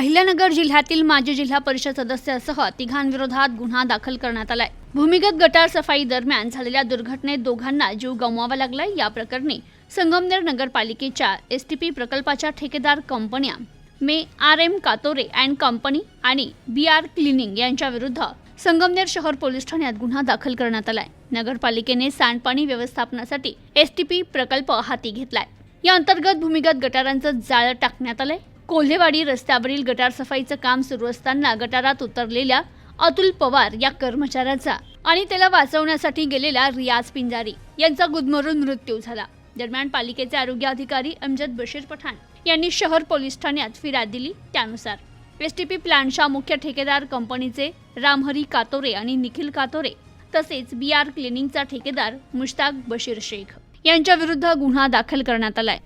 अहिल्यानगर जिल्ह्यातील माजी जिल्हा परिषद सदस्यासह तिघांविरोधात गुन्हा दाखल करण्यात आलाय. भूमिगत गटार सफाई दरम्यान झालेल्या दुर्घटनेत दोघांना जीव गमवावा लागलाय. या प्रकरणी संगमनेर नगरपालिकेच्या एस टी पी प्रकल्पाच्या ठेकेदार कंपन्या मे R M Katore and company आणि बी आर क्लिनिंग यांच्या विरुद्ध संगमनेर शहर पोलीस ठाण्यात गुन्हा दाखल करण्यात आलाय. नगरपालिकेने सांडपाणी व्यवस्थापनासाठी एस टी पी प्रकल्प हाती घेतलाय. या अंतर्गत भूमिगत गटारांचं जाळं टाकण्यात आलंय. कोल्हेवाडी रस्त्यावरील गटार सफाईचं काम सुरू असताना गटारात उतरलेल्या अतुल पवार या कर्मचाऱ्याचा आणि त्याला वाचवण्यासाठी गेलेला रियाज पिंजारी यांचा गुदमरून मृत्यू झाला. दरम्यान पालिकेचे आरोग्य अधिकारी अमजद बशीर पठाण यांनी शहर पोलीस ठाण्यात फिर्याद दिली त्यानुसार. एस टी पी प्लॅनच्या मुख्य ठेकेदार कंपनीचे रामहरी कातोरे आणि निखिल कातोरे तसेच बी आर क्लिनिंगचा ठेकेदार मुश्ताक बशीर शेख यांच्या विरुद्ध गुन्हा दाखल करण्यात आलाय.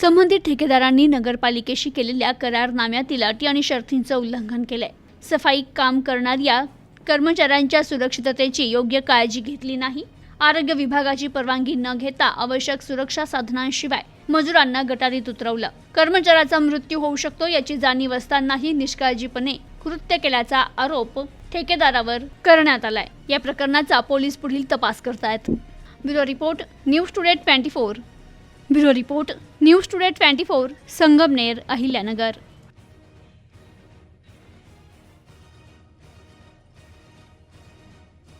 संबंधित ठेकेदारांनी नगरपालिकेशी केलेल्या करारनाम्यातील अटी आणि शर्तींचं उल्लंघन केलंय. सफाई काम करणाऱ्या कर्मचाऱ्यांच्या सुरक्षिततेची योग्य काळजी घेतली नाही. आरोग्य विभागाची परवानगी न घेता आवश्यक सुरक्षा साधनांशिवाय मजुरांना गटारीत उतरवलं. कर्मचाऱ्याचा मृत्यू होऊ शकतो याची जाणीव असतानाही निष्काळजीपणे कृत्य केल्याचा आरोप ठेकेदारावर करण्यात आलाय. या प्रकरणाचा पोलीस पुढील तपास करतायत. Bureau report news today twenty four. Bureau report news today twenty four Sangamner Ahilyanagar.